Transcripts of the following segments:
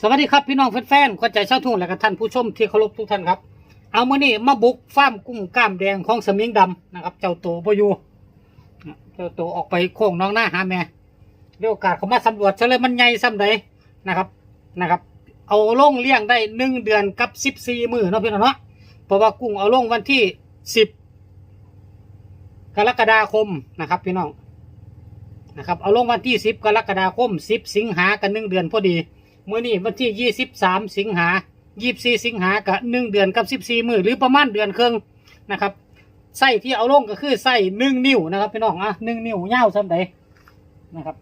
สวัสดีครับพี่น้องแฟนๆคนใจเช่าทุ่งและก็ท่านผู้ชมที่เคารพทุกท่านครับ เอามื่อนี้มาบุกฟาร์มกุ้งกล้ามแดงของสมิงดำนะครับ เจ้าโตบอยูเจ้าโตออกไปโค้งน้องหน้าหาแม่เรียกโอกาสเขามาสำรวจเฉลยมันใหญ่ซ้ำใดนะครับนะครับ เอาลงเลี้ยงได้หนึ่งเดือนกับสิบสี่มือเนาะพี่น้องเนาะเพราะว่ากุ้งเอาลงวันที่สิบกรกฎาคมนะครับพี่น้องนะครับเอาลงวันที่สิบกรกฎาคมสิบสิงหากันหนึ่งเดือนพอดี มื่อนี้วันที่ยี่สิบสามสิงหายี่สี่สิงหากับหนึ่งเดือนกับสิบสี่มือหรือประมาณเดือนครึ่งนะครับไส้ที่เอาลงก็คือไส้หนึ่งนิ้วนะครับพี่น้องอะหนึ่งนิ้วเงาวซ้ำใดนะครับ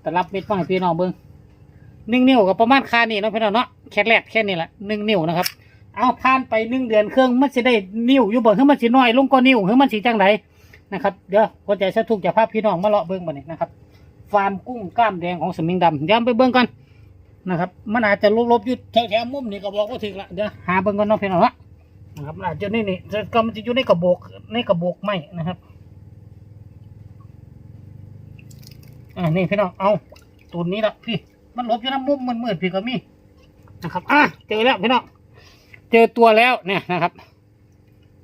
แต่รับเม็ดมาให้พี่น้องเบิ้งหนึ่งนิ้วกับประมาณคานี่นะพี่น้องเนาะแค่แรกแค่นี้แหละหนึ่งนิ้วนะครับ เอาผ่านไปหนึ่งเดือนครึ่งมันจะได้นิ้วอยู่บ่เฮ้ยมันสิน้อยลงก็นิ้วเฮ้ยมันสิจังไดนะครับเดี๋ยวหัวใจสะทุกจะพาพพี่น้องมาเลาะเบิ้งบ่เนี่ยนะครับ ฟาร์มกุ้งกล้ามแดงของสมิงดำย้ำไปเบิ่งกันนะครับ มันอาจจะลบๆอยู่แถวๆมุมนี่ก็บอกว่าถึงละเดี๋ยวหาเบิ่งกันเนาะพี่น้องละนะครับมันอาจจะนี่นี่จะก็มันจะอยู่ในกระบอกในกระบอกไม้นะครับอ่านี่พี่น้องเอาตัวนี้ละพี่ มันลบอยู่ในมุมมันมืดพี่ก็มีนะครับอะเจอแล้วพี่น้องเจอตัวแล้วเนี่ยนะครับ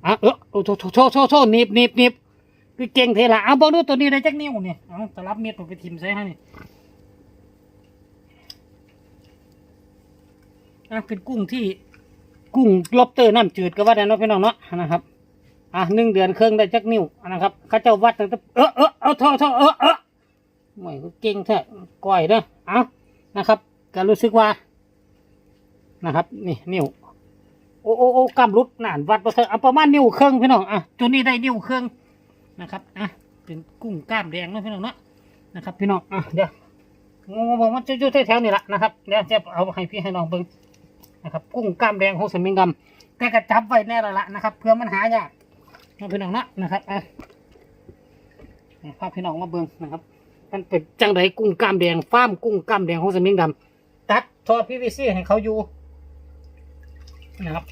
อะเออโอ้โถโถโถโถโถหนีบหนีบหนีบ คือเก่งเทละเอาบอกดูตัวนี้ได้จักนิ้วเนี่ยเอาตลับเม็ดผมไปทิมใส่ให้นี่อะเป็นกุ้งที่กุ้งลอบเตอร์น้ำจืดก็ว่าได้เนาะพี่น้องเนาะนะครับอะหนึ่งเดือนเครื่องได้จักนิ้วนะครับข้าเจ้าวัดตั้งแต่เออเออเอาท่อท่อเออเออไม่ก็เก่งแท้ก้อยเด้อเอานะครับก็รู้สึกว่า นะครับ นี่นิ้วโอ้โอ้โอ้กำรุดนานวัดประเสริฐเอาประมาณนิ้วเครื่องพี่น้องอะตัวนี้ได้นิ้วเครื่อง นะครับอะเป็นกุ้งกล้ามแดงนะพี่น้องเนาะนะครับพี่น้องอะเดี๋ยวงงงมันจะอยู่แถวๆนี่แหละนะครับเดี๋ยวจะเอาให้พี่ให้น้องเบิ่งนะครับกุ้งกล้ามแดงของสมิงดำแต่ก็จับไว้แน่ละละนะครับเพื่อมันหายากนะพี่น้องเนาะนะครับอะนี่พพี่น้องมาเบิ่งนะครับ มันเป็นจังไดกุ้งกล้ามแดงฟาร์มกุ้งกล้ามแดงของสมิงดำตัดทอพีวีซีให้เขาอยู่นะครับ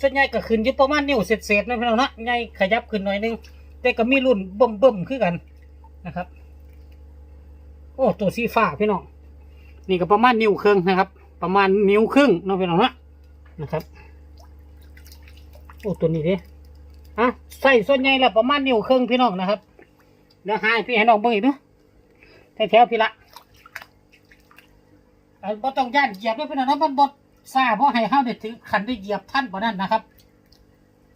ส่วนใหญ่ก็ขึ้นอยู่ประมาณนิ้วเศษๆนะพี่น้องนะใหญ่ขยับขึ้นหน่อยนึง แต่ก็มีรุ่นเบิ่มเบิ่มๆคือกันนะครับ โอ้ตัวสีฟ้าพี่น้องนี่ก็ประมาณนิ้วครึ่งนะครับ ประมาณนิ้วครึ่งน้องพี่น้องนะนะครับโอ้ตัวนี้ดิอะใส่ส่วนใหญ่แล้วประมาณนิ้วครึ่งพี่น้องนะครับเดี๋ยวหายพี่ให้น้องเบิ่งอีกเนาะแถวๆพี่ละเอ่อบ่ต้องย่านเหยียบด้วยพี่น้องนะมันบด ซาเพราะให้เฮาได้ถือขันได้เหยียบท่านบ่นั่นนะครับ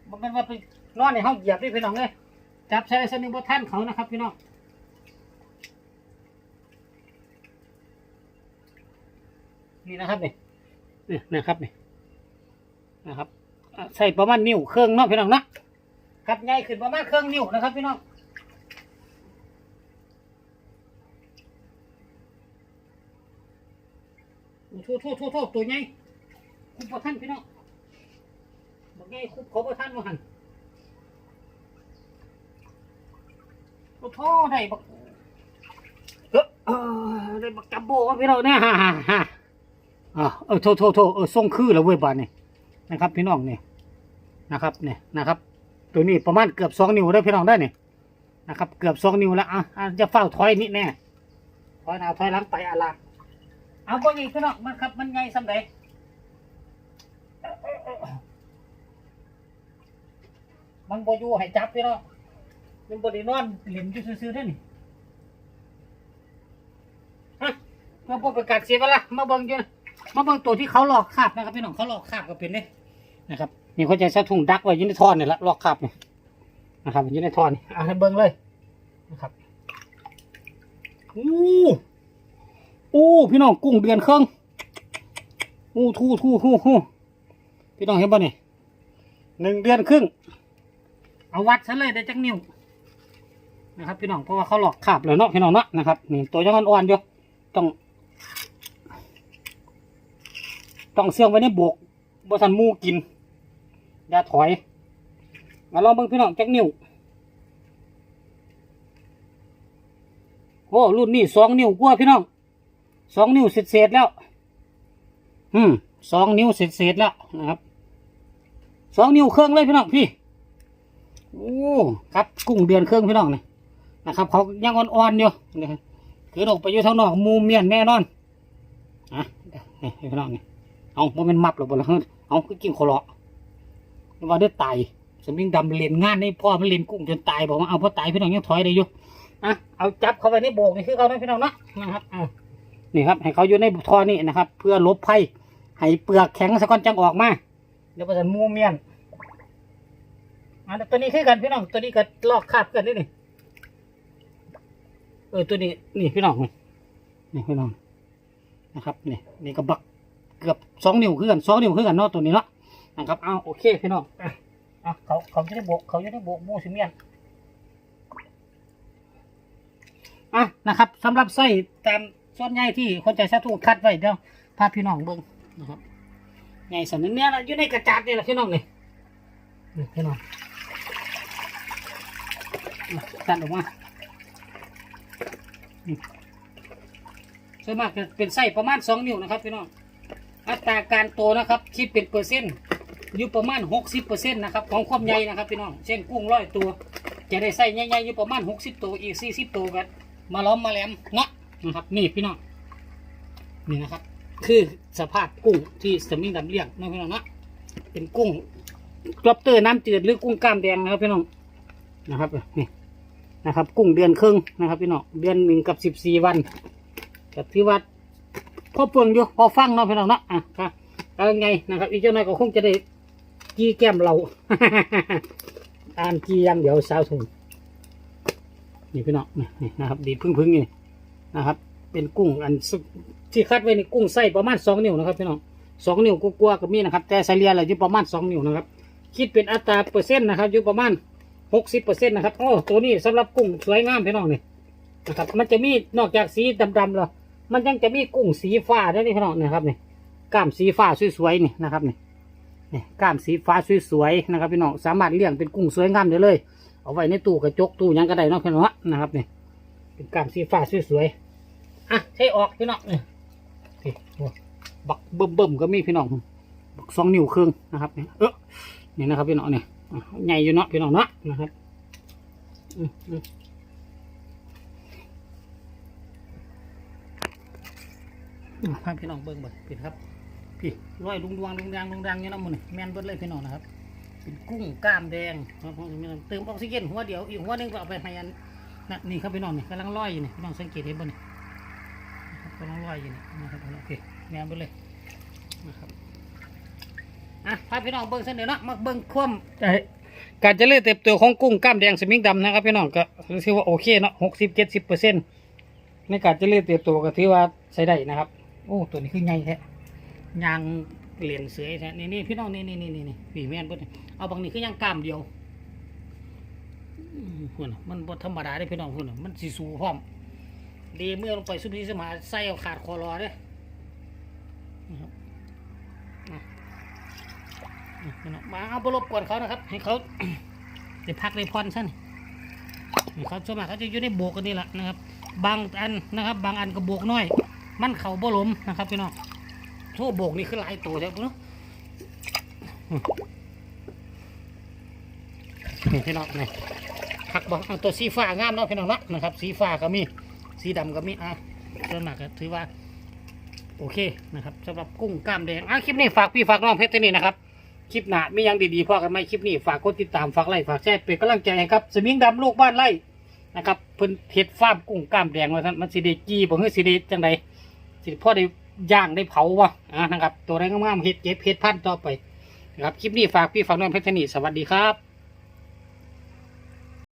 บ่แม่นว่าไปนอนในเฮาเหยียบด้พี่น้องเอ้ยจับใช้เส้นิมบท่านเขานะครับ พี่น้องนี่นะครับนี่นี่นะครับนี่นะครับใส่ประมาณนิ้วเครื่องเนาะพี่น้องนะครับใหญ่ขึ้นประมาณเครื่องนิ้วนะครับ พี่น้องโอ้โทษโทษโทษโทษตัวใหญ่ คุบประท่านพี่น้องบอกให้คุบขาประท่านว่าหันโอ้โทษได้บักเออออได้บักจับโบพี่น้องเนี่ยฮ่าฮ่าฮ่าอ่าเออโทษโทษโทษเออส่งคือแล้วเว้ยบานนี่นะครับ พี่น้องเนี่ยนะครับเนี่ยนะครับ ตัวนี้ประมาณเกือบสองนิ้วได้พี่น้องได้เนี่ยนะครับ เกือบสองนิ้วแล้วอะอะจะเฝ้าถอยนิดแน่ถอยหน้าถอยหลังไปอะไรเอาพวกนี้พี่น้องมันครับมันไงสำเร็จ มันโบอยูให้จับพี่น้องมันบริโนอนเหลินอยู่ซื่อๆได้นี่ฮะเพื่อกประกาศเสียเวลามาเบิ่งอยู่มาเบิ่งตัวที่เขาหลอกคาบนะครับพี่น้องเขาหลอกคาบก็เป็นเนี่นะครับนี่เขาจะใช้ถุงดักไว้อยู่ในท่อนนี่ละหลอกคาบนี่นะครับอยู่ในท่อนนี่เอาให้เบิ่งเลยนะครับอู้อู้พี่น้องกุ้งเดือนครึ่งอู้ทู่ทู่ทู่ทู่ พี่น้องเห็นป่ะนี่หนึ่งเดือนครึ่ง เอาวัดซะเลยได้จักนิ้วนะครับ พี่น้องเพราะว่าเขาหลอกขาบเลยเนาะพี่น้องเนาะนะครับนี่ตัวยังอ่อนๆอยู่ต้อง ต้องเสื่องไว้ในบกบ่ทันมูกินอย่าถอย มาลองเบิ่งพี่น้องจักนิ้วโอ้รุ่นนี้สองนิ้วกว่าพี่น้องสองนิ้วเศษๆแล้ว อืมสองนิ้วเศษๆแล้วนะครับ สองนิ้วเครื่องเลยพี่น้องพี่โอ้ครับกุ้งเดือนเครื่องพี่น้องนี่นะครับเขายังอ่อนๆอยู่นะครับคือออกไปอยู่ทางนอกมูเมียนแน่นอนอะนี่พี่น้องนี่เอาโมเมนมับหรือกบ่ละเอาคือกินขอลาะว่าได้ตายสมิงดำเล่นงานในพ่อมันเล่นกุ้งจนตายบอกว่าเอาพอตายพี่น้องยังถอยได้อยู่อะเอาจับเขาไปในโบกนี่คือเขานะพี่น้องเนาะนะครับเอานี่ครับ ให้เขาอยู่ในท่อนี่นะครับ เพื่อลบภัยให้เปลือกแข็งสะก้อนจังออกมา เดี๋ยวมันจะมูเมียนอะตัวนี้คือกันพี่น้องตัวนี้ก็ลอกคาบกันด้วยนี่เออตัวนี้นี่พี่น้องนี่นี่พี่น้องนะครับนี่นี่ก็บักเกือบสองนิ้วคือกันสองนิ้วคือกันเนาะตัวนี้เนาะนะครับเอาโอเคพี่น้องอะเขาเขาจะได้โบกเขาจะได้โบกโบซิเมียนอะนะครับสำหรับไส้ตามส่วนใหญ่ที่คนใจสาธุคัดไว้เดี๋ยวพาพี่น้องเบิ้งนะครับ ใหญ่สันนิดเนี้ยนะอยู่ในกระจาดนี่แหละพี่น้องนี่นี่พี่น้องอะตัดออกมาส่วนมากจะเป็นไส้ประมาณสองนิ้วนะครับพี่น้อง อัตราการโตนะครับคิดเป็นเปอร์เซ็นต์อยู่ประมาณหกสิบเปอร์เซ็นต์นะครับของความใหญ่นะครับพี่น้อง เช่นกุ้งร้อยตัว จะได้ไส้ใหญ่ๆอยู่ประมาณหกสิบตัวอีกสี่สิบตัวแบบมาล้อมมาแหลมเนาะนะครับนี่พี่น้องนี่นะครับ คือสภาพกุ้งที่สมิงดำเลี้ยงนะพี่น้องนะเป็นกุ้งกรอบเตอร์น้ำจืดหรือกุ้งกล้ามแดงนะครับพี่น้องนะครับนี่นะครับ กุ้งเดือนครึ่งนะครับพี่น้องเดือนหนึ่งกับสิบสี่วันก็ถือว่าพอเปลืองอยู่พอฟังเนาะพี่น้องเนาะอะครับเอาไงนะครับ อีกเจ้าหน่อยก็คงจะได้กีแก้มเราอ่านกียังเดี๋ยวสาวถุงนี่พี่น้องนี่นะครับ ดีพึ่งพึ่งๆนี่นะครับ เป็นกุ้งอันสุดที่คัดไว้ในกุ้งไส้ประมาณสองนิ้วนะครับพี่น้องสองนิ้วกลัวๆก็มีนะครับ แต่เลี่ยเลยอยู่ประมาณสองนิ้วนะครับ คิดเป็นอัตราเปอร์เซ็นต์นะครับอยู่ประมาณหกสิบเปอร์เซ็นต์นะครับโอ้ตัวนี้สำหรับกุ้งสวยงามพี่น้องนี่นะครับ มันจะมีนอกจากสีดำๆแล้วมันยังจะมีกุ้งสีฟ้าด้วยนี่พี่น้องนะครับนี่กล้ามสีฟ้าสวยๆนี่นะครับนี่นี่กล้ามสีฟ้าสวยๆนะครับพี่น้องสามารถเลี้ยงเป็นกุ้งสวยงามได้เลย เอาไว้ในตู้กระจกตู้ยังก็ได้เนาะพี่น้องนะครับนี่เป็นกล้ามสีฟ้าสวยๆ อะใช้ออกพี่น้องนี่นี่โอ้บักเบิ่มๆก็มีพี่น้องบักสองนิ้วครึ่งนะครับนี่เออนี่นะครับพี่น้องนี่อะใหญ่อยู่เนาะพี่น้องเนาะนะครับอืมอืมพาพี่น้องเบิ่งเบิ่งพี่ครับ พี่ร้อยลุงดวงลุงแดงลุงแดงเนี่ยนะมันนี่แม่นเบิดเลยพี่น้องนะครับเป็นกุ้งก้ามแดงครับเติมออกซิเจนหัวเดียวอีกหัวหนึงก็เอาไปให้อันนี่ครับพี่น้องนี่กำลังลอยอยู่นี่พี่น้องสังเกตเห็นบ่นี่ กำลังลอยอยู่นี่นะครับโอเคแม่นเบิดเลยนะครับอะพาพี่น้องเบิ่งเส้นเดียวเนาะมาเบิ่งความเอ่การเจริญเติบโตของกุ้งกล้ามแดงสมิงดำนะครับพี่น้องก็ถือว่าโอเคเนาะหกสิบเจ็ดสิบเปอร์เซ็นต์ในการเจะเลือนเติบโตก็ถือว่าใช้ได้นะครับ โอ้ตัวนี้คือใหญ่แท้ยางเหรียญเสือแท้นี่นี่พี่น้องนี่นี่นี่นี่นี่พี่แม่นเบิดเอาบางนี่คือยางกล้ามเดียวอืมพุ่นมันบดธรรมดาได้พี่น้องพุ่นมันสีสูพร้อม ดีเมื่อลงไปสุบซีสมาใส่เอาขาดคอรอเด้นะครับอะอะพี่น้องมาเอาบรบกวนเขานะครับ ให้เขาได้พักได้ผ่อนซะนี่นี่ครับส่วนมาเขาจะอยู่ในโบกกันนี่แหละนะครับ บางอันนะครับ บางอันก็โบกน้อย มันเข่าบ่หลมนะครับพี่น้องโทั่วโบกนี่คือหลายตัวใช่ไหมเนาะนี่พี่น้องนี่ผักบอกเอาตัวสีฟ้างามเนาะพี่น้องเนาะนะครับ สีฟ้าก็มี สีดำก็มีอะส่วนมากก็ถือว่า โอเคนะครับสำหรับกุ้งกล้ามแดงอะคลิปนี้ฝากพี่ฝากน้องเพชรที่นี่นะครับคลิปหน้ามียังดีๆพอกันไหมคลิปนี้ฝากกดติดตามฝากไลค์ฝากแชร์เป็นกำลังใจครับสมิงดำลูกบ้านไร่นะครับเพิ่นเฮ็ดฟาร์มกุ้งกล้ามแดงว่าท่านมันสิได้กี้บ่ฮือสิได้จังไดสิพ่อได้ย่างได้เผาวะอ่านะครับ ตัวแรงามๆเฮ็ดเก็บเฮ็ดพันต่อไปนะครับคลิปนี้ฝากพี่ฝากน้องเพชรที่นี่สวัสดีครับ